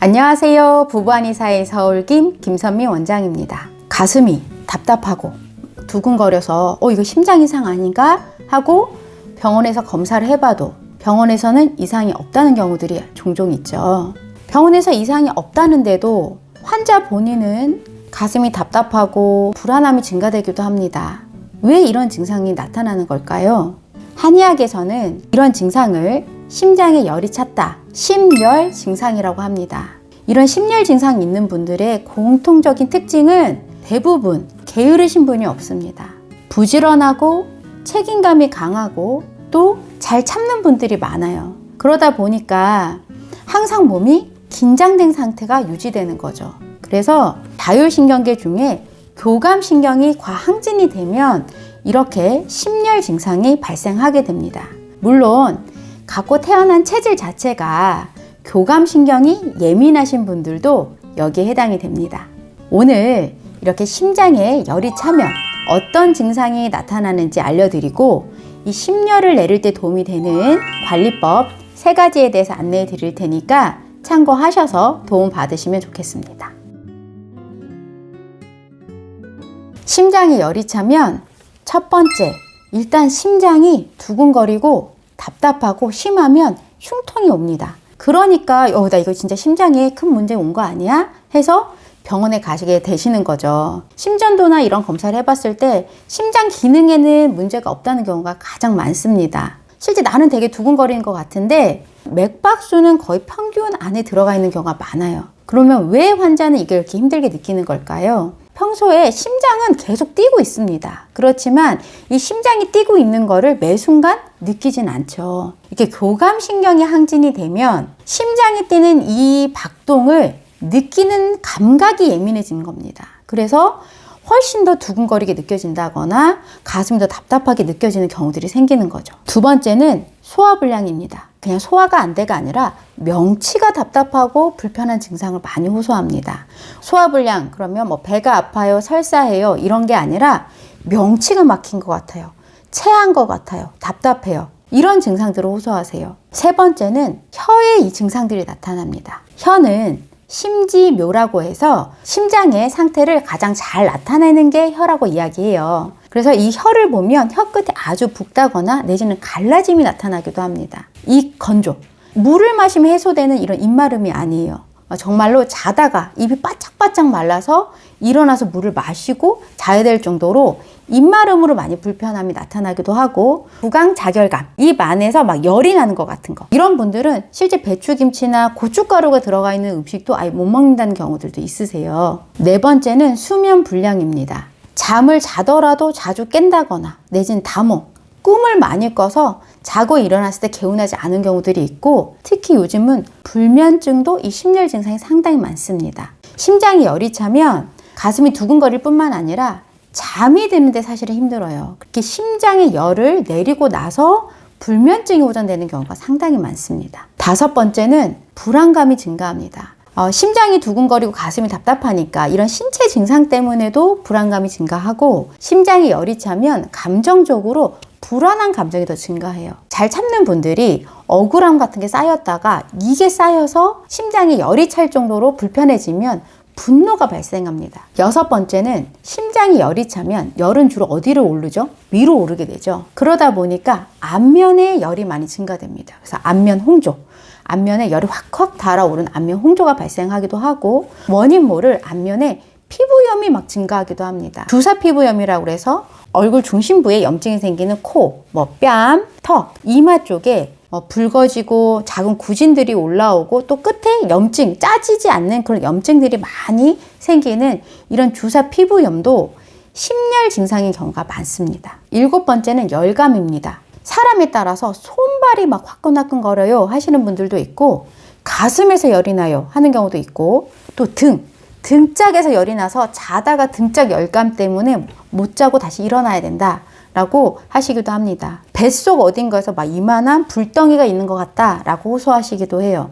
안녕하세요. 부부한의사의 서울김 김선미 원장입니다. 가슴이 답답하고 두근거려서 어 이거 심장 이상 아닌가 하고 병원에서 검사를 해봐도 병원에서는 이상이 없다는 경우들이 종종 있죠. 병원에서 이상이 없다는데도 환자 본인은 가슴이 답답하고 불안함이 증가되기도 합니다. 왜 이런 증상이 나타나는 걸까요? 한의학에서는 이런 증상을 심장에 열이 찼다, 심열 증상이라고 합니다. 이런 심열 증상 있는 분들의 공통적인 특징은 대부분 게으르신 분이 없습니다. 부지런하고 책임감이 강하고 또 잘 참는 분들이 많아요. 그러다 보니까 항상 몸이 긴장된 상태가 유지되는 거죠. 그래서 자율신경계 중에 교감신경이 과항진이 되면 이렇게 심열 증상이 발생하게 됩니다. 물론 갖고 태어난 체질 자체가 교감신경이 예민하신 분들도 여기에 해당이 됩니다. 오늘 이렇게 심장에 열이 차면 어떤 증상이 나타나는지 알려드리고 이 심열을 내릴 때 도움이 되는 관리법 세 가지에 대해서 안내해 드릴 테니까 참고하셔서 도움 받으시면 좋겠습니다. 심장에 열이 차면 첫 번째, 일단 심장이 두근거리고 답답하고 심하면 흉통이 옵니다. 그러니까, 어, 나 이거 진짜 심장에 큰 문제 온 거 아니야? 해서 병원에 가시게 되시는 거죠. 심전도나 이런 검사를 해봤을 때 심장 기능에는 문제가 없다는 경우가 가장 많습니다. 실제 나는 되게 두근거리는 것 같은데 맥박수는 거의 평균 안에 들어가 있는 경우가 많아요. 그러면 왜 환자는 이게 이렇게 힘들게 느끼는 걸까요? 평소에 심장은 계속 뛰고 있습니다. 그렇지만 이 심장이 뛰고 있는 거를 매 순간 느끼진 않죠. 이렇게 교감신경이 항진이 되면 심장이 뛰는 이 박동을 느끼는 감각이 예민해지는 겁니다. 그래서 훨씬 더 두근거리게 느껴진다거나 가슴이 더 답답하게 느껴지는 경우들이 생기는 거죠. 두 번째는 소화불량입니다. 그냥 소화가 안 돼가 아니라 명치가 답답하고 불편한 증상을 많이 호소합니다. 소화불량 그러면 뭐 배가 아파요, 설사해요 이런 게 아니라 명치가 막힌 것 같아요. 체한 것 같아요. 답답해요. 이런 증상들을 호소하세요. 세 번째는 혀에 이 증상들이 나타납니다. 혀는 심지묘라고 해서 심장의 상태를 가장 잘 나타내는 게 혀라고 이야기해요. 그래서 이 혀를 보면 혀 끝에 아주 붓다거나 내지는 갈라짐이 나타나기도 합니다. 이 건조. 물을 마시면 해소되는 이런 입마름이 아니에요. 정말로 자다가 입이 바짝바짝 말라서 일어나서 물을 마시고 자야 될 정도로 입마름으로 많이 불편함이 나타나기도 하고 구강 자결감 입 안에서 막 열이 나는 것 같은 거. 이런 분들은 실제 배추김치나 고춧가루가 들어가 있는 음식도 아예 못 먹는다는 경우들도 있으세요. 네 번째는 수면 불량입니다. 잠을 자더라도 자주 깬다거나 내진 담호 꿈을 많이 꿔서 자고 일어났을 때 개운하지 않은 경우들이 있고 특히 요즘은 불면증도 이 심열 증상이 상당히 많습니다 심장이 열이 차면 가슴이 두근거릴 뿐만 아니라 잠이 드는데 사실은 힘들어요. 그렇게 심장의 열을 내리고 나서 불면증이 호전되는 경우가 상당히 많습니다. 다섯 번째는 불안감이 증가합니다. 어, 심장이 두근거리고 가슴이 답답하니까 이런 신체 증상 때문에도 불안감이 증가하고 심장이 열이 차면 감정적으로 불안한 감정이 더 증가해요. 잘 참는 분들이 억울함 같은 게 쌓였다가 이게 쌓여서 심장이 열이 찰 정도로 불편해지면 분노가 발생합니다. 여섯 번째는 심장이 열이 차면 열은 주로 어디를 오르죠? 위로 오르게 되죠. 그러다 보니까 안면에 열이 많이 증가됩니다. 그래서 안면 홍조. 안면에 열이 확확 달아오른 안면 홍조가 발생하기도 하고 원인 모를 안면에 피부염이 막 증가하기도 합니다. 주사 피부염이라고 해서 얼굴 중심부에 염증이 생기는 코, 뭐 뺨, 턱, 이마 쪽에 어, 붉어지고 작은 구진들이 올라오고 또 끝에 염증, 짜지지 않는 그런 염증들이 많이 생기는 이런 주사 피부염도 심열 증상인 경우가 많습니다. 일곱 번째는 열감입니다. 사람에 따라서 손발이 막 화끈화끈거려요 하시는 분들도 있고 가슴에서 열이 나요 하는 경우도 있고 또 등, 등짝에서 열이 나서 자다가 등짝 열감 때문에 못 자고 다시 일어나야 된다. 라고 하시기도 합니다. 뱃속 어딘가에서 막 이만한 불덩이가 있는 것 같다 라고 호소하시기도 해요.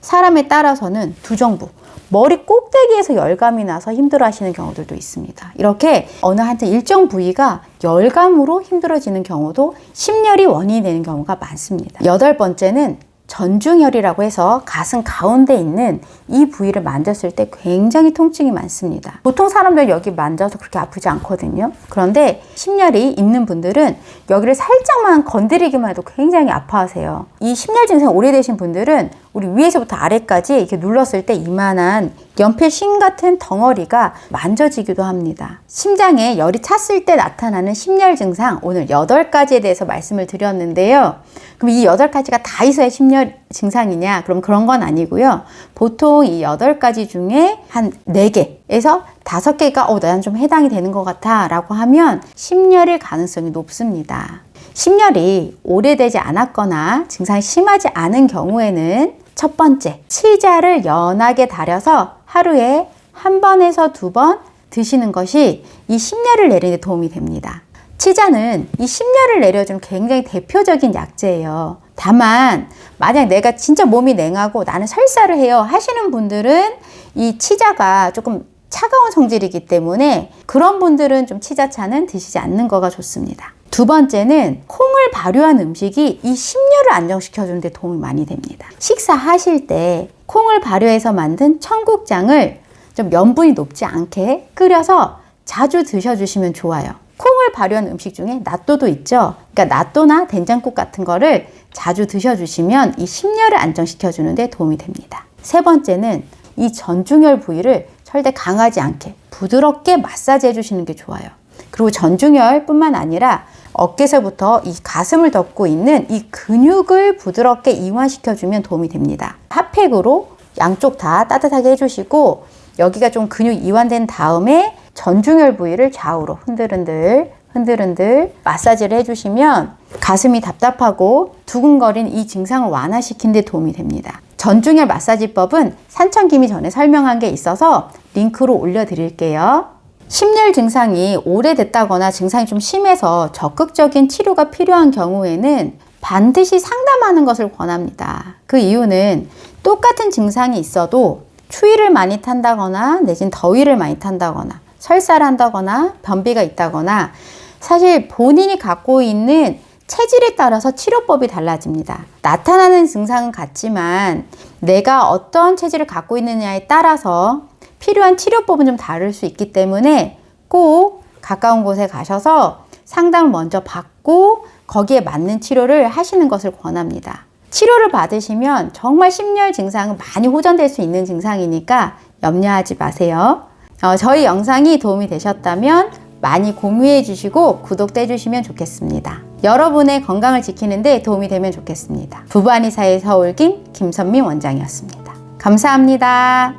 사람에 따라서는 두 정부, 머리 꼭대기에서 열감이 나서 힘들어 하시는 경우들도 있습니다. 이렇게 어느 한테 일정 부위가 열감으로 힘들어지는 경우도 심열이 원인이 되는 경우가 많습니다. 여덟 번째는 전중혈이라고 해서 가슴 가운데 있는 이 부위를 만졌을 때 굉장히 통증이 많습니다. 보통 사람들 여기 만져서 그렇게 아프지 않거든요. 그런데 심열이 있는 분들은 여기를 살짝만 건드리기만 해도 굉장히 아파하세요. 이 심열 증상 오래되신 분들은 우리 위에서부터 아래까지 이렇게 눌렀을 때 이만한 연필 심 같은 덩어리가 만져지기도 합니다. 심장에 열이 찼을 때 나타나는 심열 증상 오늘 8가지에 대해서 말씀을 드렸는데요. 그럼 이 8가지가 다 있어야 심열 증상이냐? 그럼 그런 건 아니고요. 보통 이 8가지 중에 한 4개에서 5개가 어, 난 좀 해당이 되는 것 같아 라고 하면 심열일 가능성이 높습니다. 심열이 오래되지 않았거나 증상이 심하지 않은 경우에는 첫 번째, 치자를 연하게 달여서 하루에 한 번에서 두 번 드시는 것이 이 심열을 내리는 데 도움이 됩니다. 치자는 이 심열을 내려주는 굉장히 대표적인 약재예요. 다만 만약 내가 진짜 몸이 냉하고 나는 설사를 해요 하시는 분들은 이 치자가 조금 차가운 성질이기 때문에 그런 분들은 좀 치자차는 드시지 않는 거가 좋습니다. 두 번째는 콩을 발효한 음식이 이 심열을 안정시켜 주는 데 도움이 많이 됩니다. 식사하실 때 콩을 발효해서 만든 청국장을 좀 염분이 높지 않게 끓여서 자주 드셔주시면 좋아요. 콩을 발효한 음식 중에 낫또도 있죠. 그러니까 낫또나 된장국 같은 거를 자주 드셔주시면 이 심열을 안정시켜 주는 데 도움이 됩니다. 세 번째는 이 전중혈 부위를 절대 강하지 않게 부드럽게 마사지 해주시는 게 좋아요. 그리고 전중혈뿐만 아니라 어깨서부터 이 가슴을 덮고 있는 이 근육을 부드럽게 이완시켜주면 도움이 됩니다. 핫팩으로 양쪽 다 따뜻하게 해주시고 여기가 좀 근육 이완된 다음에 전중혈 부위를 좌우로 흔들흔들 흔들흔들 마사지를 해주시면 가슴이 답답하고 두근거린 이 증상을 완화시키는 데 도움이 됩니다. 전중혈 마사지법은 산천김이 전에 설명한 게 있어서 링크로 올려드릴게요. 심열 증상이 오래됐다거나 증상이 좀 심해서 적극적인 치료가 필요한 경우에는 반드시 상담하는 것을 권합니다. 그 이유는 똑같은 증상이 있어도 추위를 많이 탄다거나 내진 더위를 많이 탄다거나 설사를 한다거나 변비가 있다거나 사실 본인이 갖고 있는 체질에 따라서 치료법이 달라집니다. 나타나는 증상은 같지만 내가 어떤 체질을 갖고 있느냐에 따라서 필요한 치료법은 좀 다를 수 있기 때문에 꼭 가까운 곳에 가셔서 상담을 먼저 받고 거기에 맞는 치료를 하시는 것을 권합니다. 치료를 받으시면 정말 심열 증상은 많이 호전될 수 있는 증상이니까 염려하지 마세요. 어, 저희 영상이 도움이 되셨다면 많이 공유해 주시고 구독도 해주시면 좋겠습니다. 여러분의 건강을 지키는데 도움이 되면 좋겠습니다. 부부한의사의 서울김 김선미 원장이었습니다. 감사합니다.